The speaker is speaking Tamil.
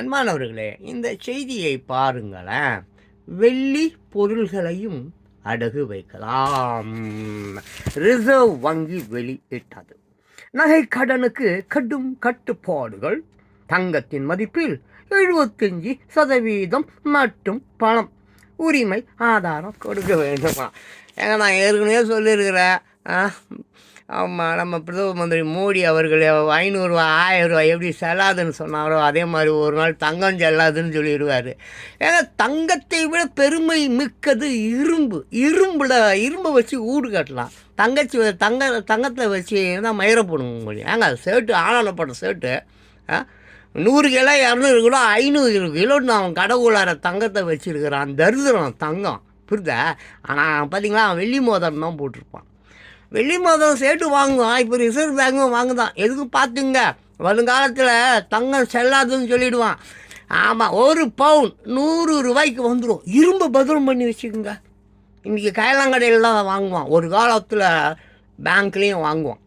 அன்பானவர்களே இந்த செய்தியை பாருங்களேன். வெள்ளி பொருள்களையும் அடகு வைக்கலாம். ரிசர்வ் வங்கி வெளியிட்டது. நகை கடனுக்கு கடும் கட்டுப்பாடுகள். தங்கத்தின் மதிப்பில் எழுபத்தஞ்சி சதவீதம் மட்டும் பணம். உரிமை ஆதாரம் கொடுக்க வேண்டுமா? ஏங்க நான் ஏற்கனவே சொல்லியிருக்கிறேன். ஆமாம் நம்ம பிரதம மந்திரி மோடி அவர்கள் ஐநூறுரூவா ஆயிரரூவா எப்படி செல்லாதுன்னு சொன்னாரோ அதே மாதிரி ஒரு நாள் தங்கம் செல்லாதுன்னு சொல்லிடுவார். ஏன்னா தங்கத்தை விட பெருமை மிக்கது இரும்பு. இரும்பில் இரும்பை வச்சு ஊடு கட்டலாம். தங்கச்சி தங்க தங்கத்தை வச்சு தான் மயிரை போடுங்க முடியும் ஏங்க ஷர்ட்டு ஆனானப்பட்ட ஷர்ட்டு நூறு கிலோ இரநூறு கிலோ ஐநூறு கிலோ நான் கடவுளார தங்கத்தை வச்சுருக்கிறான். தரித்திரம் தங்கம். புரியுதா? ஆனால் பார்த்தீங்களா அவன் வெள்ளி மோதிரம் தான் போட்டிருப்பான். வெள்ளி மாதம் சேர்த்து வாங்குவான். இப்போ ரிசர்வ் பேங்கும் வாங்குதான். எதுக்கும் பார்த்துங்க? வருங்காலத்தில் தங்கம் செல்லாதுன்னு சொல்லிடுவான். ஆமாம் ஒரு பவுன் நூறு ரூபாய்க்கு வந்துடும் இரும்பு பத்திரம் பண்ணி வச்சுக்கோங்க. இன்றைக்கி கைலாங்கடையில் தான் வாங்குவான். ஒரு காலத்தில் பேங்க்லேயும் வாங்குவான்.